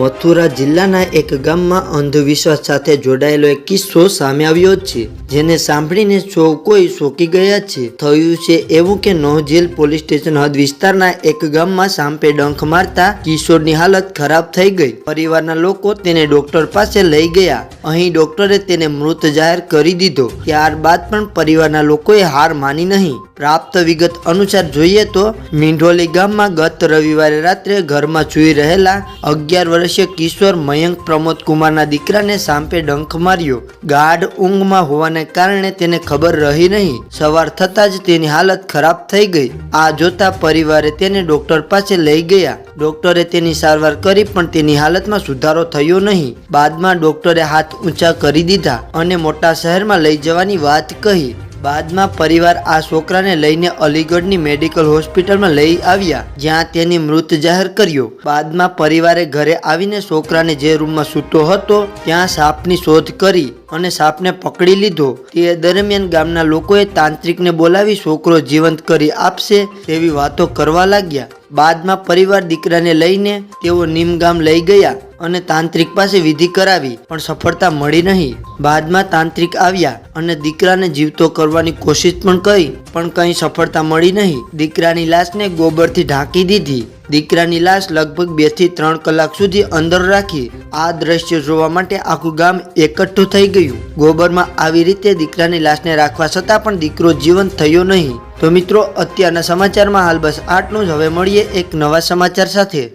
મથુરા જિલ્લાના એક ગામમાં અંધવિશ્વાસ સાથે જોડાયેલો એક કિસ્સો સામે આવ્યો છે, જેને સાંભળીને સૌ કોઈ શોકી ગયા છે. થયું છે એવું કે નોહજેલ પોલીસ સ્ટેશન હદ વિસ્તારના એક ગામમાં સાંપે ડંખ મારતા કિશોરની હાલત ખરાબ થઈ ગઈ. પરિવારના લોકો તેને ડોક્ટર પાસે લઈ ગયા. અહીં ડોક્ટરે તેને મૃત જાહેર કરી દીધો. ત્યારબાદ પણ પરિવારના લોકોએ હાર માની નહીં. પ્રાપ્ત વિગત અનુસાર જોઈએ તો, મીંઢોલી ગામમાં ગત રવિવારે રાત્રે ઘરમાં સૂઈ રહેલા અગિયાર વર્ષીય કિશોર મયંક પ્રમોદ કુમારના દીકરાને સાંપે ડંખ માર્યો. ગાઢ ઊંઘમાં હોવાને કારણે તેને ખબર રહી નહીં. સવાર થતાં જ તેની હાલત ખરાબ થઈ ગઈ. આ જોતા પરિવારે તેને ડોક્ટર પાસે લઈ ગયા. ડોક્ટરે તેની સારવાર કરી પણ તેની હાલતમાં સુધારો થયો નહીં. બાદમાં ડોક્ટરે હાથ ઊંચા કરી દીધા અને મોટા શહેરમાં લઈ જવાની વાત કહી. બાદમાં પરિવાર આ છોકરાને લઈને અલીગઢની મેડિકલ હોસ્પિટલમાં લઈ આવ્યા, જ્યાં તેની મૃત જાહેર કર્યો. બાદમાં પરિવારે ઘરે આવીને છોકરાને જે રૂમમાં સૂતો હતો, ત્યાં સાપની શોધ કરી અને સાપને પકડી લીધો. તે દરમિયાન ગામના લોકોએ તાંત્રિકને બોલાવી છોકરો જીવંત કરી આપશે તેવી વાતો કરવા લાગ્યા. બાદમાં પરિવાર દીકરાને લઈને તેઓ નીમગામ લઈ ગયા અને તાંત્રિક પાસે વિધિ કરાવી, પણ સફળતા મળી નહીં. બાદમાં તાંત્રિક આવ્યા અને દીકરાને જીવતો કરવાની કોશિશ પણ કરી, પણ કંઈ સફળતા મળી નહીં. દીકરાની લાશને ગોબરથી ઢાંકી દીધી. દીકરાની લાશ લગભગ બેથી ત્રણ કલાક સુધી અંદર રાખી, આ દ્રશ્ય જોવા માટે આખું ગામ એકઠું થઈ ગયું. ગોબરમાં આવી રીતે દીકરાની લાશને રાખવા છતાં પણ દીકરો જીવંત થયો નહીં. તો મિત્રો અત્યારના સમાચારમાં હાલ બસ આટલું જ. હવે મળીએ એક નવા સમાચાર સાથે.